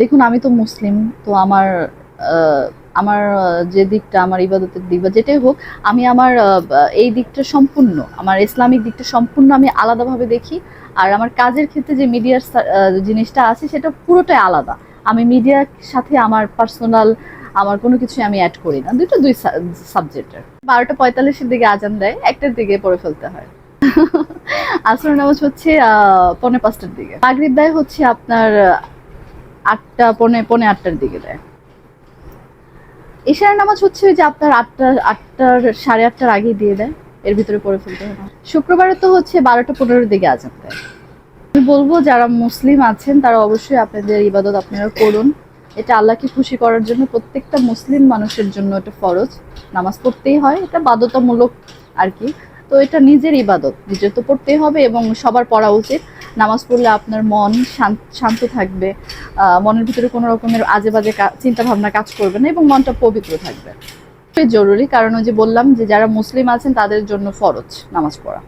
দেখুন আমি তো মুসলিম তো আমার আমার যে দিকটা আমার ইবাদতের দিক বা যেটাই হোক আমি আমার এই দিকটা সম্পূর্ণ আমার ইসলামিক দিকটা সম্পূর্ণ আমি আলাদাভাবে দেখি। আর আমার কাজের ক্ষেত্রে যে মিডিয়ার জিনিসটা আছে সেটা পুরোটাই আলাদা। আমি মিডিয়ার সাথে আমার পার্সোনাল আমার কোনো কিছু আমি অ্যাড করি না। দুটো দুই সাবজেক্টের বারোটা পঁয়তাল্লিশের দিকে আজান দেয় একটার দিকে পড়ে ফেলতে হয়। আসর নামাজ হচ্ছে আহ, পৌনে পাঁচটার দিকে। মাগরিব দেয় হচ্ছে আপনার আটটা, পনে পনে আটটার দিকে দেয়। এশার নামাজ হচ্ছে যে আপনার আটটা আটটার, সাড়ে আটটার আগেই দিয়ে দেয়। এর ভিতরে পড়ে ফেলতে না। শুক্রবারে তো হচ্ছে বারোটা পনেরোর দিকে আজান দেয়। আমি বলব, যারা মুসলিম আছেন, তারা অবশ্যই আপনাদের ইবাদত আপনারা করুন। এটা আল্লাহকে খুশি করার জন্য প্রত্যেকটা মুসলিম মানুষের জন্য এটা ফরজ। নামাজ পড়তেই হয়, এটা বাধ্যতামূলক আর কি। তো এটা নিজের ইবাদত, নিজের তো পড়তেই হবে এবং সবার পড়া উচিত। নামাজ পড়লে আপনার মন শান্ত থাকবে মনের ভিতরে কোনো রকমের আজে বাজে চিন্তা ভাবনা কাজ করবে না এবং মনটা পবিত্র থাকবে। জরুরি, কারণ ওই যে বললাম যে যারা মুসলিম আছেন তাদের জন্য ফরজ নামাজ পড়া।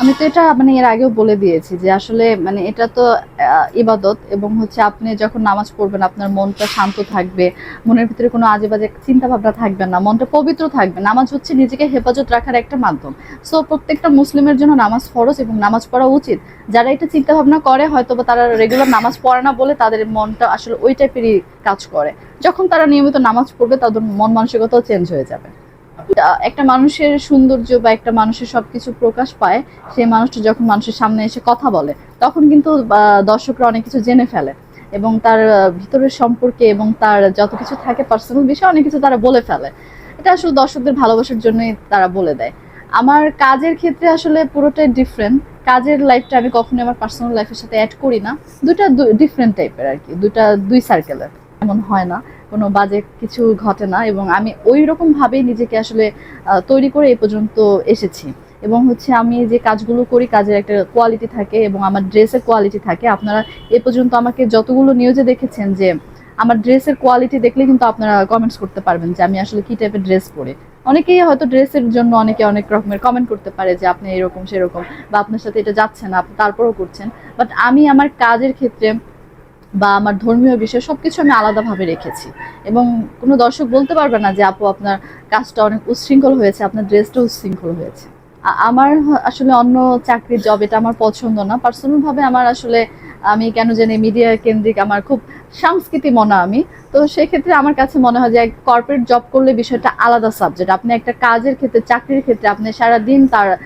আমি তো এটা মানে এর আগেও বলে দিয়েছি যে আসলে মানে এটা তো ইবাদত এবং হচ্ছে আপনি যখন নামাজ পড়বেন আপনার মনটা শান্ত থাকবে, মনের ভিতরে কোনো আজে বাজে চিন্তা ভাবনা থাকবে না, মনটা পবিত্র থাকবে। নামাজ হচ্ছে নিজেকে হেফাজত রাখার একটা মাধ্যম। সো প্রত্যেকটা মুসলিমের জন্য নামাজ ফরজ এবং নামাজ পড়া উচিত। যারা এটা চিন্তা ভাবনা করে হয়তো বা তারা রেগুলার নামাজ পড়ে না বলে তাদের মনটা আসলে ওই টাইপেরই কাজ করে। যখন তারা নিয়মিত নামাজ পড়বে, তাদের মন মানসিকতাও চেঞ্জ হয়ে যাবে। একটা মানুষের সৌন্দর্য বা একটা মানুষের সবকিছু প্রকাশ পায়, সেই মানুষটা যখন মানুষের সামনে এসে কথা বলে, তখন কিন্তু দর্শকরা অনেক কিছু জেনে ফেলে এবং তার ভিতরের সম্পর্কে এবং তার যত কিছু থাকে পার্সোনাল বিষয়ে অনেক কিছু তারা বলে ফেলে। এটা আসলে দর্শকদের ভালোবাসার জন্যই তারা বলে দেয়। আমার কাজের ক্ষেত্রে আসলে পুরোটাই ডিফারেন্ট কাজের লাইফটা আমি কখনোই আমার পার্সোনাল লাইফের সাথে অ্যাড করি না। দুটা ডিফারেন্ট টাইপের আর কি। দুটা দুই সার্কেলের এমন হয় না। কোনো বাজে কিছু ঘটে না এবং আমি ওই রকম ভাবেই নিজেকে আসলে তৈরি করে এই পর্যন্ত এসেছি। এবং হচ্ছে আমি যে কাজগুলো করি কাজের একটা কোয়ালিটি থাকে এবং আমার ড্রেসের কোয়ালিটি থাকে। আপনারা এ পর্যন্ত আমাকে যতগুলো নিউজে দেখেছেন যে আমার ড্রেসের কোয়ালিটি দেখলে কিন্তু আপনারা কমেন্টস করতে পারবেন যে আমি আসলে কি টাইপের ড্রেস পরে। অনেকেই হয়তো ড্রেসের জন্য অনেকে অনেক রকমের কমেন্ট করতে পারে যে আপনি এরকম সেরকম বা আপনার সাথে এটা যাচ্ছে না করছেন। বাট আমি আমার কাজের ক্ষেত্রে বা আমার ধর্মীয় বিষয়, সবকিছু আমি আলাদাভাবে রেখেছি। এবং কোনো দর্শক বলতে পারবে না যে, আপু, আপনার কাজটা অনেক উচ্ছৃঙ্খল হয়েছে, আপনার ড্রেসটা উচ্ছৃঙ্খল হয়েছে। আমার আসলে অন্য চাকরির জব এটা আমার পছন্দ না। পার্সোনালভাবে আমার আসলে আমি কেন জানি মিডিয়া কেন্দ্রিক আমার খুব সংস্কৃতি মনা আমি। তো সেক্ষেত্রে আমার কাছে মনে হয় যে কর্পোরেট জব করলে বিষয়টা আলাদা সাবজেক্ট আপনি একটা কাজের ক্ষেত্রে, চাকরির ক্ষেত্রে আপনি সারাদিন তার আ-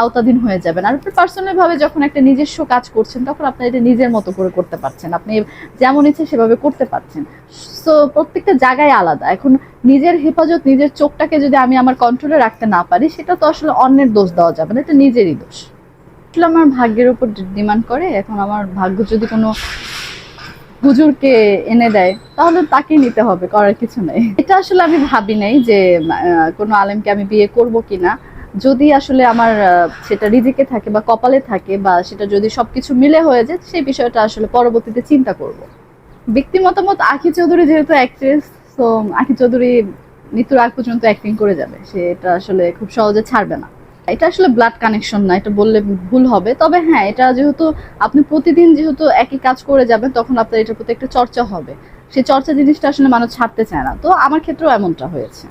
আওতাধীন হয়ে যাবেন। আর আপনি পার্সোনাল ভাবে যখন একটা নিজস্ব কাজ করছেন, তখন আপনি এটা নিজের মতো করে করতে পারছেন। আপনি যেমন ইচ্ছে সেভাবে করতে পারছেন। সো প্রত্যেকটা জায়গায় আলাদা। এখন নিজের হেফাজত, নিজের চোখটাকে যদি আমি আমার কন্ট্রোলে রাখতে না পারি, সেটা তো আসলে অন্যের দোষ দেওয়া যাবে না, এটা নিজেরই দোষ। আসলে আমার ভাগ্যের উপর ডিমান্ড করে, এখন আমার ভাগ্য যদি কোনো হুজুরকে এনে দেয়, তাহলে তাকে নিতে হবে, করার কিছু নেই। এটা আসলে আমি ভাবি নাই যে কোনো আলেমকে আমি বিয়ে করব কিনা। যদি আসলে আমার সেটা রিজিকে থাকে বা কপালে থাকে বা সেটা যদি সবকিছু মিলে হয়ে যায়, সেই বিষয়টা আসলে পরবর্তীতে চিন্তা করব। ব্যক্তি মতামত, আখি চৌধুরী যেহেতু অ্যাক্ট্রেস তো আখি চৌধুরী মৃত্যুর আগ পর্যন্ত অ্যাক্টিং করে যাবে। সে এটা আসলে খুব সহজে ছাড়বে না। এটা আসলে ব্লাড কানেকশন না, এটা বললে ভুল হবে। তবে হ্যাঁ এটা যেহেতু আপনি প্রতিদিন যেহেতু একই কাজ করে যাবেন, তখন আপনার এটার প্রতি একটা চর্চা হবে। সেই চর্চা জিনিসটা আসলে মানুষ ছাড়তে চায় না। তো আমার ক্ষেত্রেও এমনটা হয়েছে।